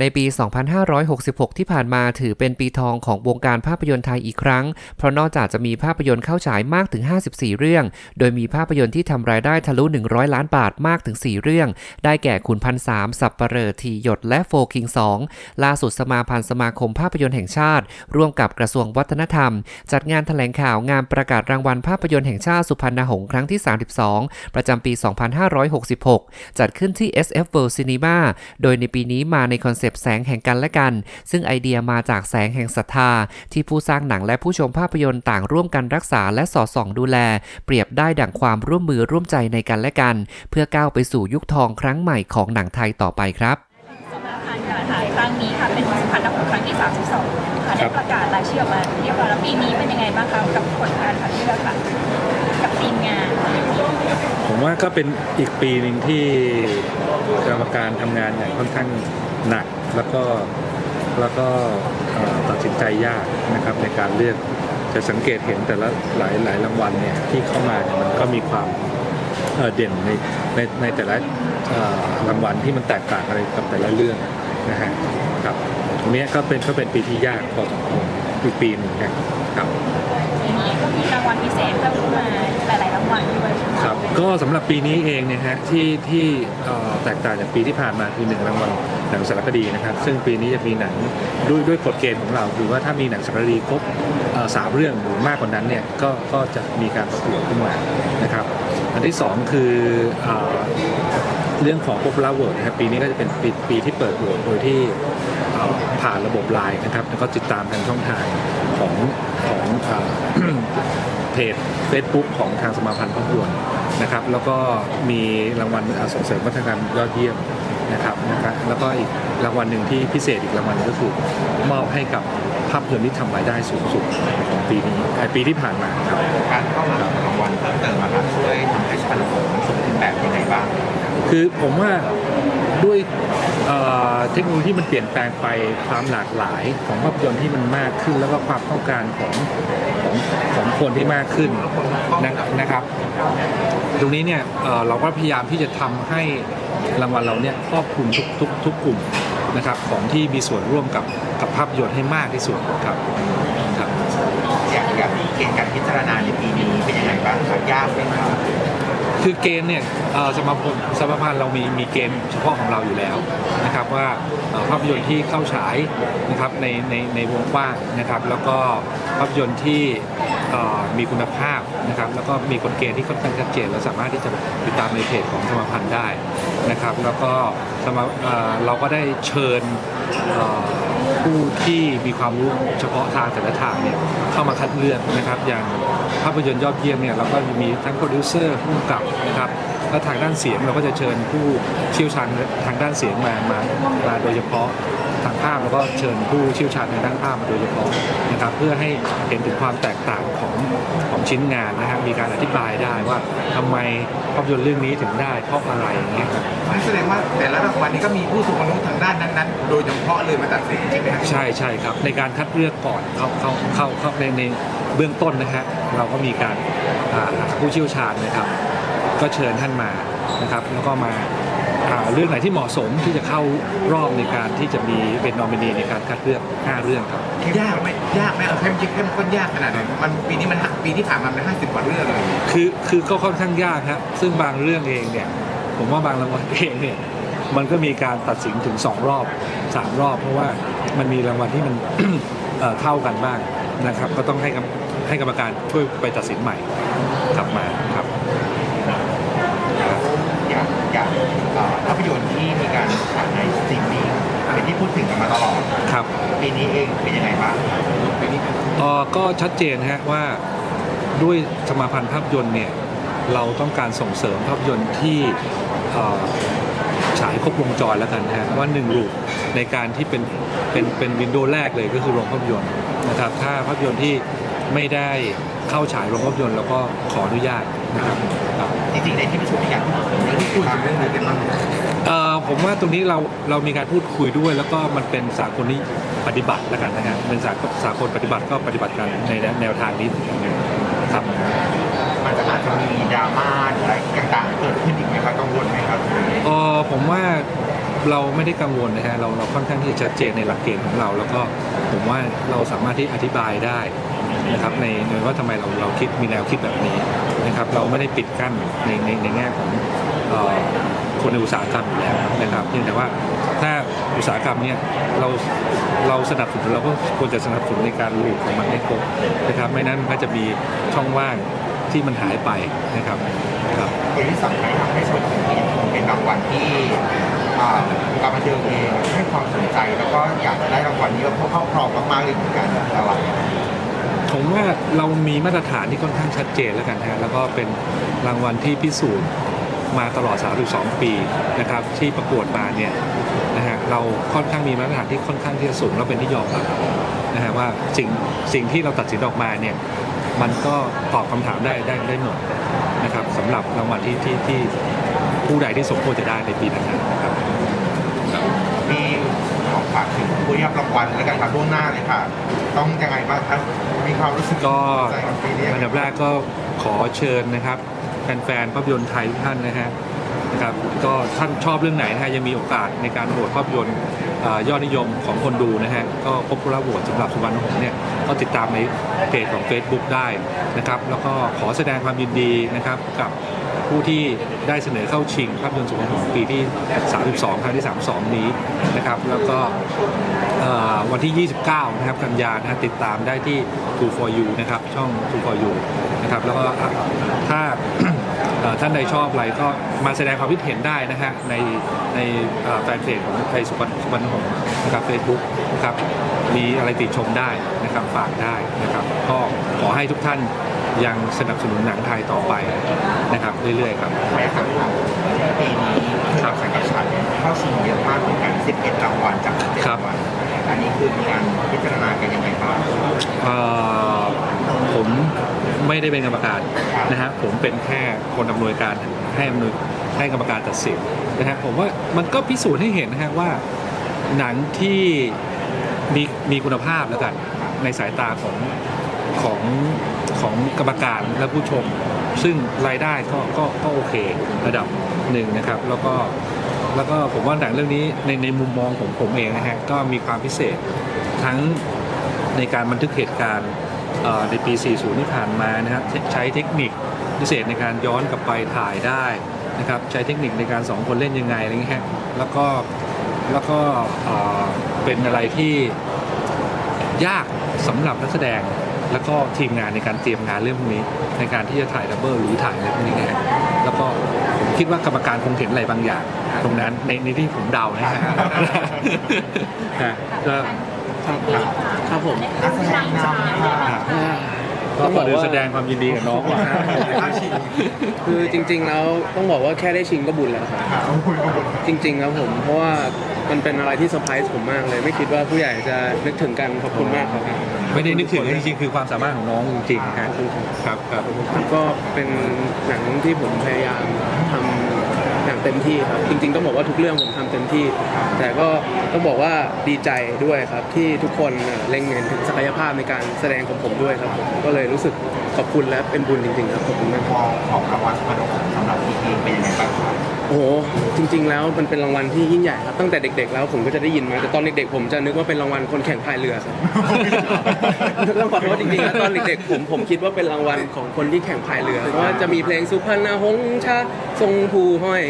ในปี 2566 ที่ผ่านมาถือเป็นปีทองของวงการภาพยนตร์ไทยอีกครั้ง เพราะนอกจากจะมีภาพยนตร์เข้าฉายมากถึง 54 เรื่อง โดยมีภาพยนตร์ที่ทำรายได้ทะลุ 100 ล้านบาทมากถึง 4 เรื่อง ได้แก่ขุนพันสามสับปะเหร่อทีหยดและโฟคิง2ล่าสุดสมาพันธ์สมาคมภาพยนตร์แห่งชาติ ร่วมกับกระทรวงวัฒนธรรม จัดงานแถลงข่าวงานประกาศรางวัลภาพยนตร์แห่งชาติสุพรรณหงส์ครั้งที่ 32 ประจำปี 2566 จัดขึ้นที่ SF World Cinema โดยในปีนี้มาในคอนเซปต์แสงแห่งกันและกัน ซึ่งไอเดียมาจากแสงแห่งศรัทธา ที่ผู้สร้างหนังและผู้ชมภาพยนตร์ต่างร่วมกันรักษาและสอดส่องดูแล เปรียบได้ดั่งความร่วมมือร่วมใจในกันและกัน เพื่อก้าวไปสู่ยุคทองครั้งใหม่ของหนังไทยต่อไปครับสมาพันธ์การถ่ายครั้งนี้ค่ะเป็นสุพรรณหงส์ครั้งที่ 32ค่ะได้ประกาศรายชื่อออกมาเรียบร้อยแล้วปีนี้เป็นยังไงบ้างคะกับผลการคัดเลือกค่ะกับทีมงาน ผมว่าก็เป็นอีกปีหนึ่งที่กรรมการทำงานอย่างค่อนข้าง หนักแล้วก็แล้วก็ตัดสินใจยากนะครับในการเลือกจะสังเกตเห็นแต่ละหลายหลายรางวัลเนี่ยที่เข้ามาเนี่ยมันก็มีความเเด่นในในในแต่ละรางวัลที่มันแตกต่างอะไรกับแต่ละเรื่องนะฮะครับตรงนี้ก็เป็นก็เป็นปีที่ยากพอสมควรอีปีหนึ่งนะครับมีรางวัลพิเศษเพิ่มขึ้นมา หลายๆรางวัลด้วยครับก็สำหรับปีนี้เองเนี่ยฮะที่ที่เอ่อแตกต่างจากปีที่ผ่านมาคือหนึ่งรางวัลหนังสารคดีนะครับ ซึ่งปีนี้จะมีหนังด้วยด้วยกฎเกณฑ์ของเราคือว่าถ้ามีหนังสารคดีครบเอ่อสามเรื่องหรือมากกว่านั้นเนี่ยก็ก็จะมีการประกวดขึ้นมานะครับอันที่สองคือเอ่อ เรื่องของ popular vote นะครับปีนี้ก็จะเป็นปีปีที่เปิดโหวตโดยที่เอ่อผ่านระบบไลน์นะครับ แล้วก็ติดตามทางช่องทางของของเอ่อ เพจ Facebook ของทางสมาพันธ์ภาพยนตร์นะครับ แล้วก็มีรางวัลอ่าส่งเสริมวัฒนธรรมยอดเยี่ยมนะครับนะครับแล้วก็อีกรางวัลหนึ่งที่พิเศษอีกรางวัลหนึ่งก็คือมอบให้กับภาพยนตร์ที่ทำรายได้สูงสุดของปีนี้ไอ้ปีที่ผ่านมาครับการเข้ามาของรางวัลเพิ่มเติมมาครับช่วยทำให้สุพรรณหงส์สมบูรณ์แบบยังไงบ้าง คือผมว่าด้วย เทคโนโลยีมันเปลี่ยนแปลงไปความหลากหลายของภาพยนตร์ที่มันมากขึ้น แล้วก็ความต้องการของของของคนที่มากขึ้นนะนะครับ ตรงนี้เนี่ยเเราก็พยายามที่จะทำให้รางวัลเราเนี่ยครอบคลุมทุกทุกทุกกลุ่มนะครับของที่มีส่วนร่วมกับกับภาพยนตร์ให้มากที่สุดครับครับอย่างอย่างเกณฑ์การพิจารณาในปีนี้เป็นยังไงบ้างครับยากไหมครับ คือเกณฑ์เนี่ยสมาคมสมาพันธ์เรามีมีเกณฑ์เฉพาะของเราอยู่แล้วนะครับว่าภาพยนตร์ที่เข้าฉายนะครับในในในวงกว้างนะครับ แล้วก็ภาพยนตร์ที่มีคุณภาพนะครับ แล้วก็มีกฎเกณฑ์ที่ค่อนข้างชัดเจนเราสามารถที่จะติดตามในเพจของสมาพันธ์ได้นะครับ แล้วก็สมาเอ่อเราก็ได้เชิญ ผู้ที่มีความรู้เฉพาะทางแต่ละทางเนี่ยเข้ามาคัดเลือกนะครับ อย่างภาพยนตร์ยอดเยี่ยมเนี่ยเราก็มีทั้งโปรดิวเซอร์ผู้กำกับนะครับแล้วทางด้านเสียงเราก็จะเชิญผู้เชี่ยวชาญทางด้านเสียงมามามาโดยเฉพาะ ทางภาพแล้วก็เชิญผู้เชี่ยวชาญทางด้านภาพมาโดยเฉพาะนะครับเพื่อให้เห็นถึงความแตกต่างของของชิ้นงานนะครับมีการอธิบายได้ว่าทำไมภาพยนตร์เรื่องนี้ถึงได้เพราะอะไรอย่างเงี้ยครับนั่นแสดงว่าแต่ละรางวัลนี้ก็มีผู้ทรงคุณวุฒิทางด้านนั้นๆ โดยเฉพาะเลยมาตัดสินจริงไหมครับใช่ใช่ครับ ในการคัดเลือกก่อนเข้าเข้าเข้าเข้าในในเบื้องต้นนะฮะเราก็มีการอ่าหาผู้เชี่ยวชาญนะครับ ก็เชิญท่านมานะครับ แล้วก็มาหา เรื่องไหนที่เหมาะสมที่จะเข้ารอบในการที่จะมีเป็นนอมินีในการคัดเลือก 5 เรื่องครับ ยากไหมยากไหมเอาเข้มจริงเข้มข้นยากขนาดไหนมันปีนี้มันปีที่ผ่านมามันห้าสิบกว่าเรื่องเลยคือคือก็ค่อนข้างยากครับซึ่งบางเรื่องเองเนี่ยผมว่าบางรางวัลเองเนี่ยมันก็มีการตัดสินถึง 2 รอบ 3 รอบ เพราะว่ามันมีรางวัลที่มันเอ่อเท่ากันบ้างนะครับ ก็ต้องให้กรรมให้กรรมการช่วยไปตัดสินใหม่กลับมาครับ อย่างอย่างเอ่อภาพยนตร์ที่มีการฉายในสตรีมมิ่งเป็นที่พูดถึงกันมาตลอดครับปีนี้เองเป็นยังไงบ้างปีนี้เอ่อก็ชัดเจนฮะว่าด้วยสมาพันธ์ภาพยนตร์เนี่ยเราต้องการส่งเสริมภาพยนตร์ที่เอ่อฉายครบวงจรแล้วกันฮะว่าหนึ่งรูปในการที่เป็นเป็นเป็นวินโดว์แรกเลยก็คือโรงภาพยนตร์นะครับถ้าภาพยนตร์ที่ไม่ได้เข้าฉายโรงภาพยนตร์เราก็ขออนุญาตนะครับครับ จริงๆในที่ประชุมมีการพูดถึงเรื่องที่พูดถึงเรื่องนี้กันบ้างเอ่อผมว่าตรงนี้เราเรามีการพูดคุยด้วย แล้วก็มันเป็นสากลนิปฏิบัติแล้วกันนะฮะเป็นสากลสากลปฏิบัติก็ปฏิบัติกันในแนวทางนี้ครับมันจะอาจจะมีดราม่าหรืออะไรต่างๆเกิดขึ้นอีกไหมครับกังวลไหมครับเออผมว่าเราไม่ได้กังวลนะฮะเราเราค่อนข้างที่จะชัดเจนในหลักเกณฑ์ของเรา แล้วก็ผมว่าเราสามารถที่อธิบายได้ นะครับในในว่าทำไมเราเราคิดมีแนวคิดแบบนี้นะครับเราไม่ได้ปิดกั้นในในในแง่ของออคนในอุตสาหกรรมอยู่แล้วนะครับเพียงแต่ว่าถ้าอุตสาหกรรมเนี่ยเราเราสนับสนุนเราก็ควรจะสนับสนุนในการหลุดของมันให้ครบนะครับไม่นั้นมันก็จะมีช่องว่างที่มันหายไปนะครับครับตัวที่สำคัญครับในส่วนของนี้เป็นรางวัลที่การบันเทิงเองให้ความสนใจแล้วก็อยากจะได้รางวัลนี้เพราะครอบครองมากๆเลยเหมือนกันอะไร ผมว่าเรามีมาตรฐานที่ค่อนข้างชัดเจนแล้วกันฮะแล้วก็เป็นรางวัลที่พิสูจน์มาตลอด 32 ปีนะครับที่ประกวดมาเนี่ยนะฮะเราค่อนข้างมีมาตรฐานที่ค่อนข้างที่จะสูงแล้วเป็นที่ยอมรับนะฮะว่าสิ่งสิ่งที่เราตัดสินออกมาเนี่ยมันก็ตอบคำถามได้ได้ได้หมดนะครับสำหรับรางวัลที่ที่ที่ผู้ใดที่สมควรจะได้ในปีนั้นนะครับ ฝากถึงผู้ที่รับรางวัลและกันครับล่วงหน้าเลยค่ะ ต้องยังไงบ้างครับมีความรู้สึกก็ใจกับปีนี้อันดับแรกก็ขอเชิญนะครับแฟนๆภาพยนตร์ไทยทุกท่านนะฮะนะครับก็ท่านชอบเรื่องไหนนะฮะยังมีโอกาสในการโหวตภาพยนตร์เอ่อยอดนิยมของคนดูนะฮะก็พบผู้รับโหวตสำหรับสุวรรณหงส์เนี่ยก็ติดตามในเพจของ Facebook ได้นะครับ แล้วก็ขอแสดงความยินดีนะครับกับ ผู้ที่ได้เสนอเข้าชิงภาพยนตร์สุวรรณหงส์ปีที่ 32 ครั้งที่ 32 นี้นะครับแล้วก็วันที่ 29 นะครับกันยานะติดตามได้ที่ True for You นะครับช่อง True for You นะครับแล้วก็ถ้าท่านใดชอบอะไรก็มาแสดงความคิดเห็นได้นะฮะในในแฟนเพจของไทยสุวรรณสุวรรณหงส์นะครับ Facebook นะครับมีอะไรติชมได้นะครับฝากได้นะครับก็ขอให้ทุกท่าน ยังสนับสนุนหนังไทยต่อไปนะครับเรื่อยๆครับขออนุญาตถามครับปีนี้คือกับสังกัดฉันเข้าชิงเยอะมากเหมือนกัน 11 รางวัลจาก17ครับรางวัลอันนี้คือมีการพิจารณากันยังไงบ้างเอ่อผมไม่ได้เป็นกรรมการนะฮะผมเป็นแค่คนอำนวยการให้อำนวยให้กรรมการตัดสินนะฮะผมว่ามันก็พิสูจน์ให้เห็นนะฮะว่าหนังที่มีมีคุณภาพแล้วกันในสายตาของของ ของกรรมการและผู้ชม ซึ่งรายได้ก็ก็ก็โอเคระดับหนึ่งนะครับ แล้วก็แล้วก็ผมว่าหนังเรื่องนี้ในในมุมมองของผมเองนะฮะก็มีความพิเศษทั้งในการบันทึกเหตุการณ์ในปี 40 ที่ผ่านมานะครับใช้เทคนิคพิเศษในการย้อนกลับไปถ่ายได้นะครับใช้เทคนิคในการสองคนเล่นยังไงอะไรเงี้ยแล้วก็แล้วก็เอ่อเป็นอะไรที่ยากสำหรับนักแสดง แล้วก็ทีมงานในการเตรียมงานเรื่องพวกนี้ ในการที่จะถ่ายดับเบิลหรือถ่ายอะไรพวกนี้นะฮะแล้วก็ผมคิดว่ากรรมการคงเห็นอะไรบางอย่าง ตรงนั้นในในที่ผมเดานะฮะฮะก็ครับครับผมนักแสดงนำค่ะก็ขอเรียนแสดงความยินดีกับน้องก่อนเข้าชิงคือจริง ๆ แล้วต้องบอกว่าแค่ได้ชิงก็บุญแล้วครับค่ะขอบคุณขอบคุณจริงๆครับผมเพราะว่า มันเป็นอะไรที่เซอร์ไพรส์ผมมากเลย ไม่คิดว่าผู้ใหญ่จะนึกถึงกันขอบคุณมากครับไม่ได้นึกถึงจริงๆคือความสามารถของน้องจริงๆฮะครับครับก็เป็นหนังที่ผมพยายามทำอย่างเต็มที่ครับจริงๆต้องบอกว่าทุกเรื่องผมทำเต็มที่ แต่ก็ต้องบอกว่าดีใจด้วยครับที่ทุกคนเอ่อเล็งเห็นถึงศักยภาพในการแสดงของผมด้วยครับผมก็เลยรู้สึกขอบคุณและเป็นบุญจริงๆครับขอบคุณมากมองของรางวัลสุพรรณหงส์สำหรับปีนี้เป็นยังไงบ้างครับ โอ้โหจริง ๆ แล้วมันเป็นรางวัลที่ยิ่งใหญ่ครับตั้งแต่เด็ก ๆ แล้วผมก็จะได้ยินมาแต่ตอนเด็กๆผมจะนึกว่าเป็นรางวัลคนแข่งพายเรือครับต้องขอโทษจริงๆนะตอนเด็กๆผมผมคิดว่าเป็นรางวัลของคนที่แข่งพายเรือเพราะว่าจะมีเพลงสุพรรณหงษ์ชาทรงภูห้อย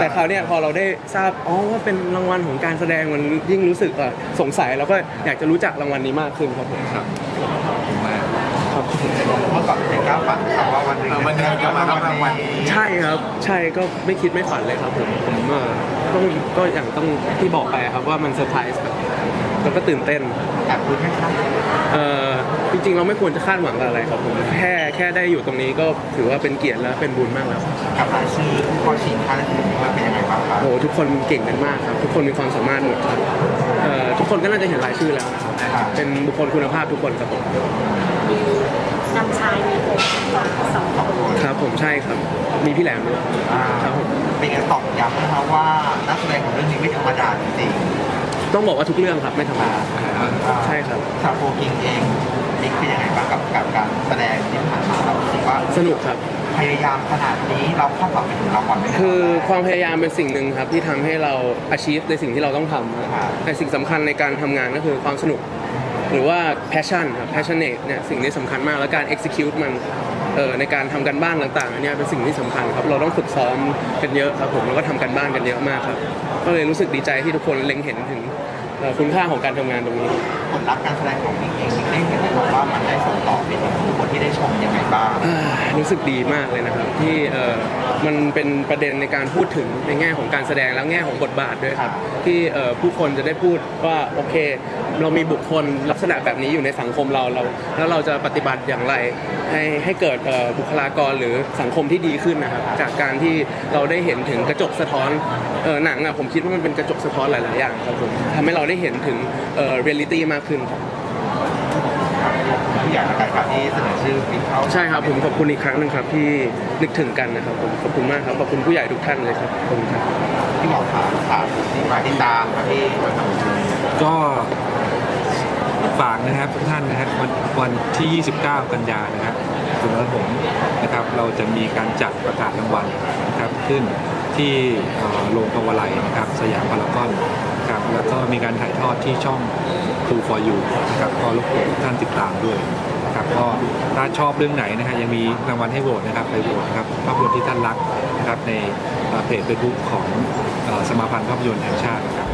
แต่คราวเนี้ยพอเราได้ทราบอ๋อว่าเป็นรางวัลของการแสดงมันยิ่งรู้สึกเอ่อสงสัยแล้วก็อยากจะรู้จักรางวัลนี้มากขึ้นครับผมครับขอบคุณมากครับเมื่อก่อนเป็นก้าวฝัน ครับว่าวันหนึ่งวันนี้จะมารับรางวัลนี้ใช่ครับ ใช่ก็ไม่คิดไม่ฝันเลยครับผมผมเอ่อต้องก็อย่างต้องที่บอกไปครับว่ามันเซอร์ไพรส์ครับแล้วก็ตื่นเต้น แอบรู้ไหมครับเอ่อจริงๆ เราไม่ควรจะคาดหวังกับอะไรครับผมแค่แค่ได้อยู่ตรงนี้ก็ถือว่าเป็นเกียรติและเป็นบุญมากแล้วครับกับรายชื่อผู้เข้าชิงค่าได้ถึงว่าเป็นยังไงบ้างครับโอ้โหทุกคนเก่งกันมากครับ ทุกคนมีความสามารถหมดครับเอ่อทุกคนก็น่าจะเห็นรายชื่อแล้วนะครับเป็นบุคคลคุณภาพทุกคนครับผม นำชายมีผมสองคนครับผมใช่ครับ มีพี่แหลมด้วยอ่าครับผมเป็นการตอกย้ำนะครับว่านักแสดงของเรื่องนี้ไม่ธรรมดาจริงต้องบอกว่าทุกเรื่องครับไม่ธรรมๆอ่าดาใช่ครับชาวโฟกิงเองนิกเป็นยังไงบ้างกับกับการแสดงที่ผ่านมาเรารู้สึกว่าสนุกครับพยายามขนาดนี้เราคาดหวังไปถึงรางวัลไหมรับคือความพยายามเป็นสิ่งหนึ่งครับที่ทำให้เรา achieve ในสิ่งที่เราต้องทำนะครับแต่สิ่งสำคัญในการทำงานก็คือความสนุก หรือว่า passion ครับ passionate เนี่ยสิ่งนี้สำคัญมากแล้วการ execute มันเอ่อในการทำกันบ้านต่างๆอันเนี่ยเป็นสิ่งที่สำคัญครับเราต้องฝึกซ้อมกันเยอะครับผมแล้วก็ทำกันบ้านกันเยอะมากครับก็เลยรู้สึกดีใจที่ทุกคนเล็งเห็นถึงเอ่อคุณค่าของการทำงานตรงนี้ ผลลัพธ์การแสดงของมิกเองมิกได้เห็นไหมครับว่ามันได้ส่งต่อไปถึงผู้คนที่ได้ชมยังไงบ้าง อ่ารู้สึกดีมากเลยนะครับที่เอ่อ มันเป็นประเด็นในการพูดถึงในแง่ของการแสดงและแง่ของบทบาทด้วยครับ ที่เอ่อผู้คนจะได้พูดว่าโอเค เรามีบุคคลลักษณะแบบนี้อยู่ในสังคมเราเราแล้วเราจะปฏิบัติอย่างไร ให้ให้เกิดเอ่อบุคลากรหรือสังคมที่ดีขึ้นนะครับจากการที่เราได้เห็นถึงกระจกสะท้อนเอ่อหนังอะผมคิดว่ามันเป็นกระจกสะท้อนหลาย ๆ อย่างครับผมทำให้เราได้เห็นถึงเอ่อเรียลิตี้มากขึ้นครับ ผู้ใหญ่ประกาศครับที่เสนอชื่อมิกเข้าใช่ครับผมขอบคุณอีกครั้งหนึ่งครับที่นึกถึงกันนะครับผมขอบคุณมากครับขอบคุณผู้ใหญ่ทุกท่านเลยครับขอบคุณครับพี่หมอถามถามที่มาติดตามครับพี่ก็ฝากนะครับทุกท่านนะครับวันวันที่ 29 กันยานะครับถึงวันผมนะครับเราจะมีการจัดประกาศรางวัลนะครับขึ้นที่เอ่อโรงภาวไลนะครับสยามพารากอนนะครับแล้วก็มีการถ่ายทอดที่ช่อง True for You นะครับก็รบกวนท่านติดตามด้วยนะครับก็ถ้าชอบเรื่องไหนนะฮะยังมีรางวัลให้โหวตนะครับไปโหวตนะครับภาพยนตร์ที่ท่านรักนะครับในเพจเฟซบุ๊กของสมาพันธ์ภาพยนตร์แห่งชาตินะครับ